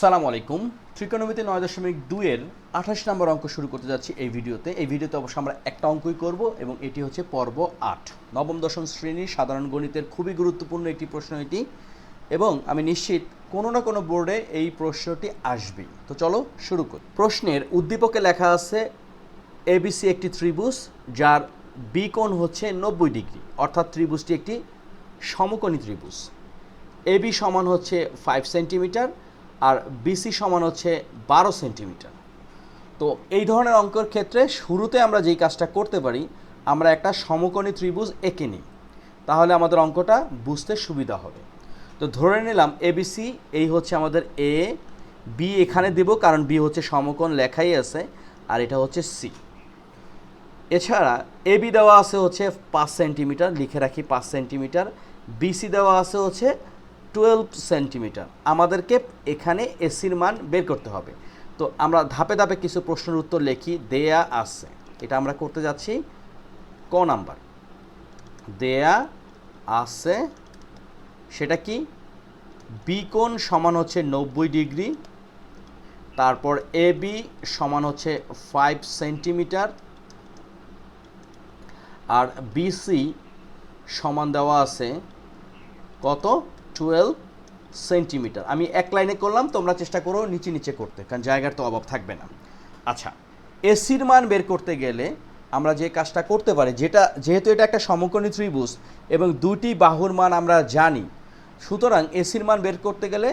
সালাম আলাইকুম। ত্রিকোণমিতি নয় দশমিক দুইয়ের আঠাশ নম্বর অঙ্ক শুরু করতে যাচ্ছি এই ভিডিওতে। এই ভিডিওতে অবশ্য আমরা একটা অঙ্কই করব এবং এটি হচ্ছে পর্ব আট। নবম দশম শ্রেণির সাধারণ গণিতের খুবই গুরুত্বপূর্ণ একটি প্রশ্ন এটি এবং আমি নিশ্চিত কোনো না কোনো বোর্ডে এই প্রশ্নটি আসবেই। তো চলো শুরু করি। প্রশ্নের উদ্দীপকে লেখা আছে এবিসি একটি ত্রিভুজ যার বি কোণ হচ্ছে নব্বই ডিগ্রি, অর্থাৎ ত্রিভুজটি একটি সমকোণী ত্রিভুজ। এবি সমান হচ্ছে ফাইভ সেন্টিমিটার আর বিসি সমান হচ্ছে বারো সেন্টিমিটার। তো এই ধরনের অঙ্কের ক্ষেত্রে শুরুতে আমরা যেই কাজটা করতে পারি, আমরা একটা সমকোণী ত্রিভুজ এঁকে নিই। তাহলে আমাদের অঙ্কটা বুঝতে সুবিধা হবে। তো ধরে নিলাম এবিসি এই হচ্ছে আমাদের এ বি এখানে দেব, কারণ বি হচ্ছে সমকোণ লেখাই আছে, আর এটা হচ্ছে সি এছাড়া এবি দেওয়া আছে হচ্ছে পাঁচ সেন্টিমিটার, লিখে রাখি পাঁচ সেন্টিমিটার। বিসি দেওয়া আছে হচ্ছে টুয়েলভ সেন্টিমিটার আমাদেরকে এখানে এসির মান বের করতে হবে। তো আমরা ধাপে ধাপে কিছু প্রশ্নের উত্তর লিখি। দেয়া আছে। এটা আমরা করতে যাচ্ছি ক নাম্বার। দেয়া আছে, সেটা কি? বি কোণ সমান হচ্ছে নব্বই ডিগ্রি। তারপর এ বি সমান হচ্ছে ফাইভ সেন্টিমিটার আর বিসি সমান দেওয়া আছে কত? টুয়েলভ সেন্টিমিটার আমি এক লাইনে করলাম, তোমরা চেষ্টা করো নিচে নিচে করতে, কারণ জায়গার তো অভাব থাকবে না। আচ্ছা এসির মান বের করতে গেলে আমরা যে কাজটা করতে পারি, যেটা, যেহেতু এটা একটা সমকোণী ত্রিভুজ এবং দুটি বাহুর মান আমরা জানি, সুতরাং এসির মান বের করতে গেলে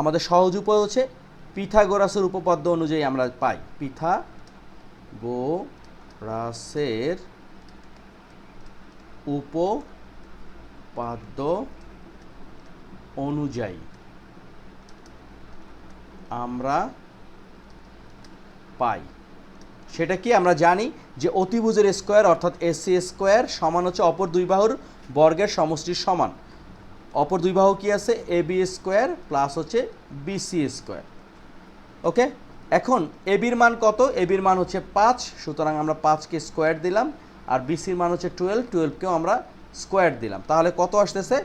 আমাদের সহজ উপায় হচ্ছে পিথাগোরাসের উপপাদ্য অনুযায়ী আমরা পাই। পিথা গো রাসের উপপাদ্য অনুযায়ী। আমরা পাই। সেটা কি? আমরা জানি যে অতিভুজের স্কোয়ার অর্থাৎ এসি স্কোয়ার সমান হচ্ছে অপর দুই বাহুর বর্গের সমষ্টির সমান। অপর দুই বাহু কি আছে? এ বি স্কোয়ার প্লাস হচ্ছে বিসি স্কোয়ার। ওকে? এখন এবির মান কত? এবির মান হচ্ছে পাঁচ, সুতরাং আমরা পাঁচকে স্কোয়ার দিলাম, আর বিসির মান হচ্ছে টুয়েলভ টুয়েলভকেও আমরা স্কোয়ার দিলাম। তাহলে কত আসতেছে?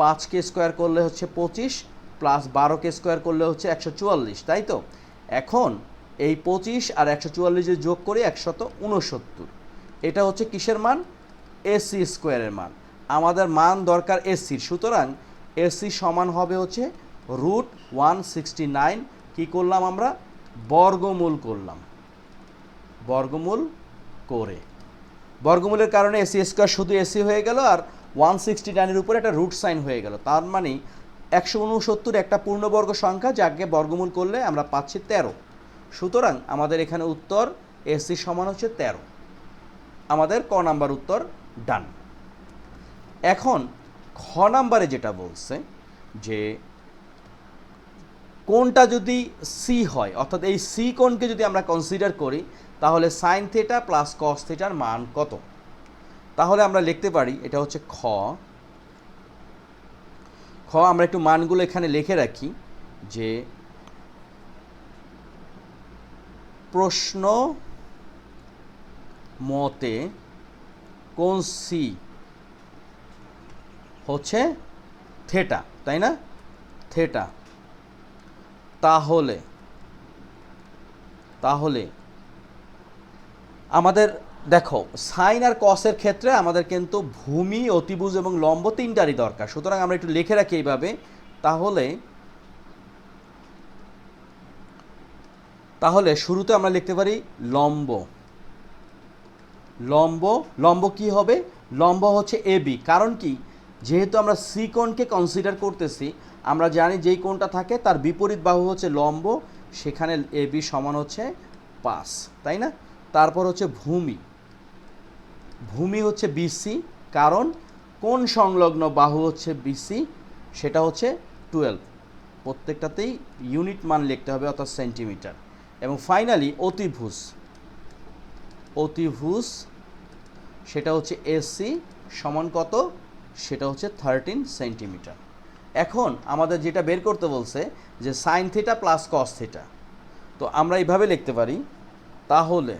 পাঁচকে স্কোয়ার করলে হচ্ছে পঁচিশ, প্লাস বারোকে স্কোয়ার করলে হচ্ছে একশো চুয়াল্লিশ, তাই তো? এখন এই পঁচিশ আর একশো চুয়াল্লিশে যোগ করি একশত উনসত্তর এটা হচ্ছে কিসের মান? এসি স্কোয়ারের মান। আমাদের মান দরকার এসির। সুতরাং এসি সমান হবে হচ্ছে রুট ওয়ান সিক্সটি নাইন। কী করলাম আমরা? বর্গমূল করলাম। বর্গমূল করে। বর্গমূলের কারণে এসি স্কোয়ার শুধু এসি হয়ে গেল আর ওয়ান সিক্সটি নাইনের উপরে একটা রুট সাইন হয়ে গেল। তার মানে একশো উনসত্তর একটা পূর্ণবর্গ সংখ্যা যাকে বর্গমূল করলে আমরা পাচ্ছি তেরো। সুতরাং আমাদের এখানে উত্তর এসি সমান হচ্ছে তেরো। আমাদের ক নাম্বার উত্তর ডান। এখন খ নাম্বারে যেটা বলছে যে কোনটা যদি সি হয়, অর্থাৎ এই সি কোণকে যদি আমরা কনসিডার করি, তাহলে সাইন থিটা প্লাস কস থিটার মান কত? তাহলে আমরা লিখতে পারি, এটা হচ্ছে খ। খ, আমরা একটু মানগুলো এখানে লিখে রাখি, যে প্রশ্ন মতে কোন সি হচ্ছে থেটা তাই না? থেটা তাহলে তাহলে আমাদের দেখো, সাইন আর কসের ক্ষেত্রে আমাদের কিন্তু ভূমি, অতিভুজ এবং লম্ব তিনটারই দরকার। সুতরাং আমরা একটু লিখে রাখি এইভাবে। তাহলে তাহলে শুরুতে আমরা লিখতে পারি লম্ব। লম্ব লম্ব কি হবে? লম্ব হচ্ছে এ, বি। কারণ কি? যেহেতু আমরা সি কোণকে কনসিডার করতেছি, আমরা জানি যেই কোণটা থাকে তার বিপরীত বাহু হচ্ছে লম্ব, সেখানে এ, বি সমান হচ্ছে পাস, তাই না? তারপর হচ্ছে ভূমি। ভূমি হচ্ছে বিসি কারণ কোন সংলগ্ন বাহু হচ্ছে বিসি সেটা হচ্ছে টুয়েলভ প্রত্যেকটাতেই ইউনিট মান লিখতে হবে, অর্থাৎ সেন্টিমিটার এবং ফাইনালি অতিভুজ। অতিভুজ, সেটা হচ্ছে এসি সমান কত? সেটা হচ্ছে থার্টিন সেন্টিমিটার এখন আমাদের যেটা বের করতে বলছে যে sine theta plus cos theta তো আমরা এইভাবে লিখতে পারি, তাহলে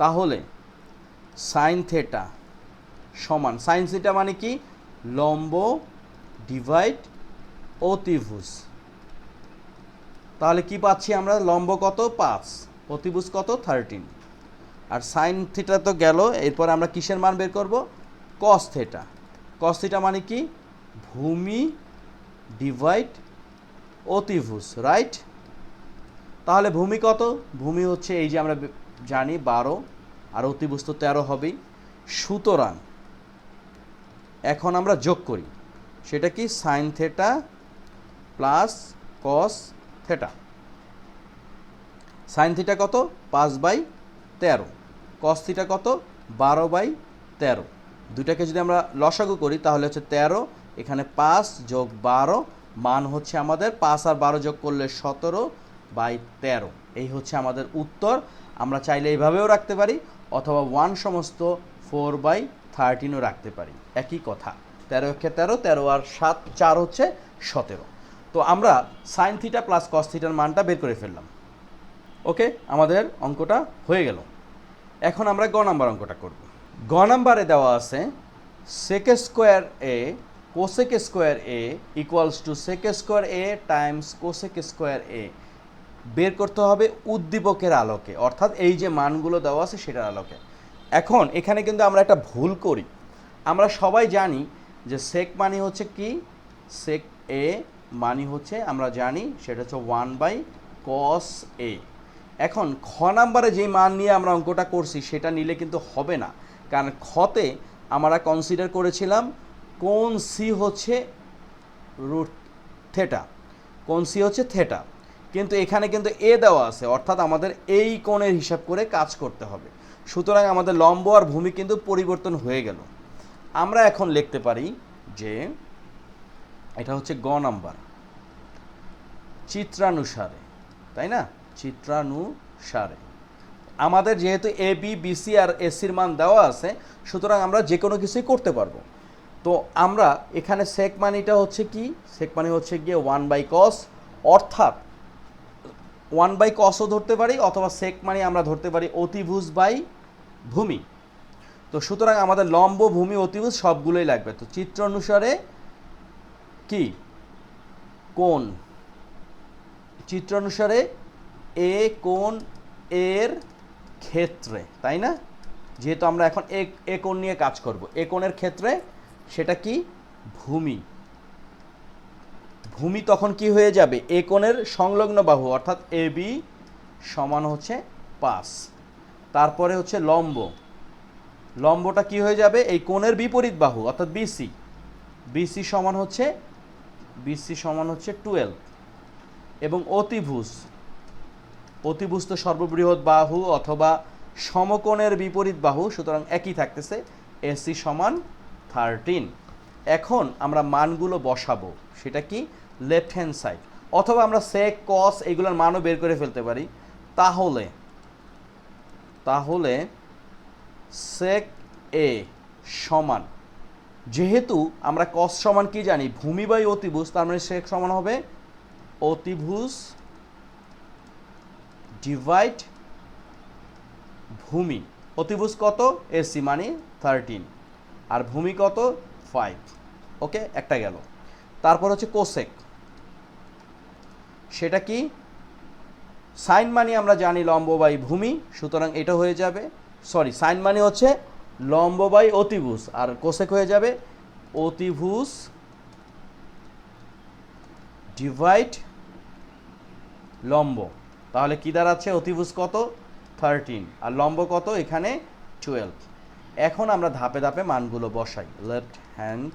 তাহলে সাইন থেটা সমান সাইন থিটা মানে কি? লম্ব ডিভাইড অতিভুজ। তাহলে কি পাচ্ছি আমরা? লম্ব কত? পাঁচ। অতিভুজ কত? থার্টিন আর সাইন থিটা তো গেল, এরপর আমরা কিসের মান বের করব? কস থিটা কস থিটা মানে কি? ভূমি ডিভাইড অতিভুজ রাইট তাহলে ভূমি কত? ভূমি হচ্ছে এই যে আমরা জানি বারো, আর অতিভুজ তো তেরো হবেই। সুতরাং এখন আমরা যোগ করি। সেটা কি? Sine theta plus cos theta sine theta কত? পাঁচ বাই তেরো। কস থিটা কত? বারো বাই তেরো। দুটাকে যদি আমরা লসাগু করি, তাহলে হচ্ছে তেরো। এখানে পাঁচ যোগ বারো, মান হচ্ছে আমাদের পাঁচ আর বারো যোগ করলে সতেরো বাই তেরো। এই হচ্ছে আমাদের উত্তর। আমরা চাইলে এইভাবেও রাখতে পারি, অথবা ওয়ান সমস্ত ফোর বাই থার্টিনও রাখতে পারি। একই কথা। তেরো একে তেরো তেরো আর সাত, চার হচ্ছে সতেরো। তো আমরা সাইন থিটা প্লাস কস থিটার মানটা বের করে ফেললাম। ওকে? আমাদের অঙ্কটা হয়ে গেল। এখন আমরা গ নাম্বার অঙ্কটা করব। গ নাম্বারে দেওয়া আছে sec square A cosec square A equals to sec square A times cosec square A বের করতে হবে উদ্দীপকের আলোকে, অর্থাৎ এই যে মানগুলো দেওয়া আছে সেটার আলোকে। এখন এখানে কিন্তু আমরা একটা ভুল করি। আমরা সবাই জানি যে সেক মানি হচ্ছে কি? সেক এ মানি হচ্ছে, আমরা জানি সেটা হচ্ছে ওয়ান বাই কস এ এখন খ নাম্বারে যেই মান নিয়ে আমরা অঙ্কটা করছি, সেটা নিলে কিন্তু হবে না। কারণ খতে আমরা কনসিডার করেছিলাম কোন সি হচ্ছে রুট থেটা কোন সি হচ্ছে থেটা কিন্তু এখানে কিন্তু এ দেওয়া আছে, অর্থাৎ আমাদের এই কোণের হিসাব করে কাজ করতে হবে। সুতরাং আমাদের লম্ব আর ভূমি কিন্তু পরিবর্তন হয়ে গেল। আমরা এখন লিখতে পারি যে এটা হচ্ছে গ নাম্বার। চিত্রানুসারে, তাই না? চিত্রানুসারে। আমাদের যেহেতু এ, বি বিসি আর এসির মান দেওয়া আছে, সুতরাং আমরা যে কোনো কিছুই করতে পারব। তো আমরা এখানে সেক মানিটা হচ্ছে কি? সেক মানি হচ্ছে গিয়ে ওয়ান বাই কস অর্থাৎ ওয়ান বাই কসও ধরতে পারি অথবা সেক মানি আমরা ধরতে পারি অতিভুজ বাই ভূমি। তো সুতরাং আমাদের লম্ব, ভূমি, অতিভুজ সবগুলোই লাগবে। তো চিত্র অনুসারে কি? কোন চিত্র অনুসারে এ কোণ এর ক্ষেত্রে, তাই না? যেহেতু আমরা এখন এ কোণ নিয়ে কাজ করব। এ কোণের ক্ষেত্রে সেটা কি? ভূমি। ভূমি তখন কি হয়ে যাবে? এ কোণের সংলগ্ন বাহু, অর্থাৎ এ বি সমান হচ্ছে পাঁচ। তারপরে হচ্ছে লম্ব। লম্বটা কি হয়ে যাবে? এই কোণের বিপরীত বাহু, অর্থাৎ বিসি বিসি সমান হচ্ছে বিসি সমান হচ্ছে টুয়েলভ। এবং অতিভুজ। অতিভুজ তো সর্ববৃহৎ বাহু অথবা সমকোণের বিপরীত বাহু, সুতরাং একই থাকতেছে এসি সমান থার্টিন। এখন আমরা মানগুলো বসাবো। সেটা কি? লেফট হ্যান্ড সাইড অথবা আমরা সেক কস এগুলোর মানও বের করে ফেলতে পারি। তাহলে তাহলে সেক এ সমান, যেহেতু আমরা কস সমান কি জানি? ভূমি বাই অতিভুজ, তার মানে সেক সমান হবে অতিভুজ ডিভাইড ভূমি। অতিভুজ কত? এসি মানে থার্টিন আর ভূমি কত? ফাইভ ওকে একটা গেল। তারপর হচ্ছে কোসেক সেটা কি? সাইন মানি আমরা জানি লম্ববাই ভূমি, সুতরাং এটা হয়ে যাবে, সরি, সাইন মানে হচ্ছে লম্ব বাই অতিভুজ, আর কোসেক হয়ে যাবে অতিভুজ ডিভাইড লম্ব। তাহলে কি দাঁড়াচ্ছে? অতিভুজ কত? থার্টিন। আর লম্ব কত? এখানে টুয়েলভ। এখন আমরা ধাপে ধাপে মানগুলো বসাই। Left hand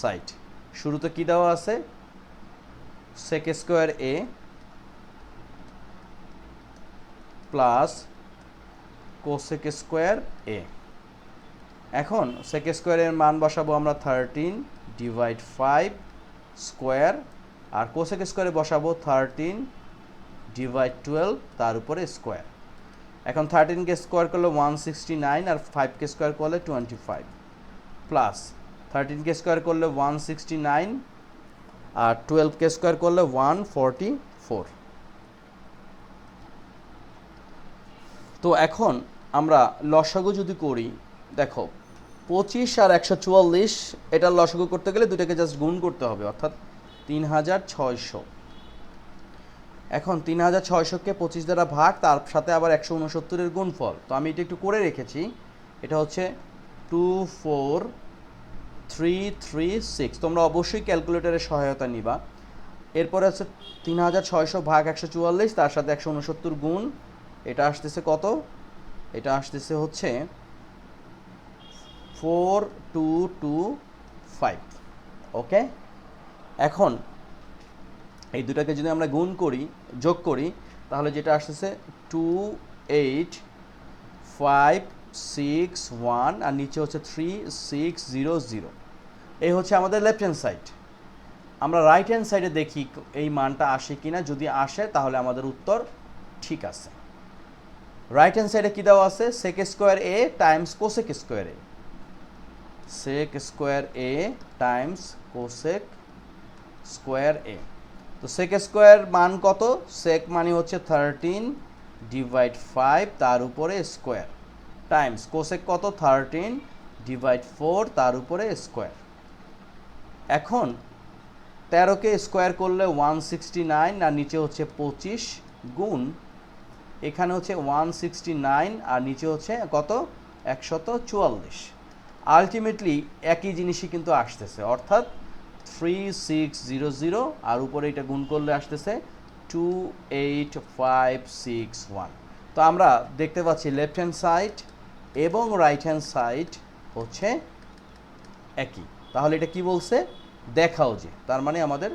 side. শুরুতে কী দেওয়া আছে? Sec square A plus cosec square A এখন সেক স্কোয়ারের মান বসাবো আমরা থার্টিন ডিভাইড ফাইভ স্কোয়ার আর কোসেক স্কোয়ারে বসাবো থার্টিন ডিভাইড টুয়েলভ তার উপরে স্কোয়ার এখন থার্টিনকে স্কোয়ার করলে ওয়ান সিক্সটি নাইন আর ফাইভকে স্কোয়ার করলে টোয়েন্টি ফাইভ প্লাস থার্টিনকে স্কোয়ার করলে ওয়ান সিক্সটি নাইন আর টুয়েলভকে স্কোয়ার করলে ওয়ান ফর্টি ফোর তো এখন আমরা লসাগু যদি করি, দেখো, পঁচিশ আর একশো চুয়াল্লিশ, এটার লসাগু করতে গেলে দুটাকে জাস্ট গুণ করতে হবে, অর্থাৎ তিন হাজার ছয়শো। এখন তিন হাজার ছয়শোকে পঁচিশ দ্বারা ভাগ, তার সাথে আবার একশো উনসত্তরের গুণফল। তো আমি এটা একটু করে রেখেছি, এটা হচ্ছে two four three three six তোমরা অবশ্যই ক্যালকুলেটরের সহায়তা নিবা। এরপরে হচ্ছে তিন হাজার ছয়শো ভাগ একশো চুয়াল্লিশ, তার সাথে একশো উনসত্তর গুণ। এটা আসতেছে কত? এটা আসতেছে হচ্ছে four two two five okay এখন এই দুটাকে যদি আমরা গুণ করি, যোগ করি, তাহলে যেটা আসতেছে two eight five six one আর নিচে হচ্ছে থ্রি সিক্স জিরো জিরো এই হচ্ছে আমাদের লেফট হ্যান্ড সাইড আমরা রাইট হ্যান্ড সাইডে দেখি এই মানটা আসে কি না যদি আসে, তাহলে আমাদের উত্তর ঠিক আছে। রাইট হ্যান্ড সাইডে কী দেওয়া আছে? Sec square A times cosec square A sec square A times cosec square A তো সেক স্কোয়ার মান কত? সেক মানে হচ্ছে থার্টিন ডিভাইড ফাইভ তার উপরে স্কোয়ার টাইমস কোসেক কত? থার্টিন ডিভাইড ফোর তার উপরে স্কোয়ার এখন তেরোকে স্কোয়ার করলে ওয়ান সিক্সটি নাইন আর নিচে হচ্ছে পঁচিশ গুণ, এখানে হচ্ছে ওয়ান সিক্সটি নাইন আর নিচে হচ্ছে কত? একশত চুয়াল্লিশ। আলটিমেটলি একই জিনিসই কিন্তু আসতেছে, অর্থাৎ থ্রি সিক্স জিরো জিরো আর উপরে এটা গুণ করলে আসতেছে two eight five six one তো আমরা দেখতে পাচ্ছি লেফট হ্যান্ড সাইড এবং রাইট হ্যান্ড সাইড হচ্ছে একই। তাহলে এটা কি বলছে? দেখাও যে। তার মানে আমাদের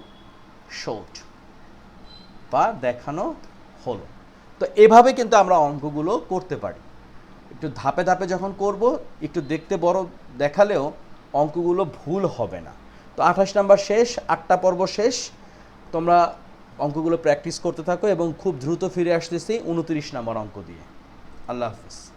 শোট বা দেখানো হলো। তো এভাবে কিন্তু আমরা অঙ্কগুলো করতে পারি। একটু ধাপে ধাপে যখন করব, একটু দেখতে বড় দেখালেও অঙ্কগুলো ভুল হবে না। তো আঠাশ নাম্বার শেষ, আটটা পর্ব শেষ। তোমরা অঙ্কগুলো প্র্যাকটিস করতে থাকো এবং খুব দ্রুত ফিরে আসতেছি উনত্রিশ নাম্বার অঙ্ক দিয়ে। আল্লাহ হাফিজ।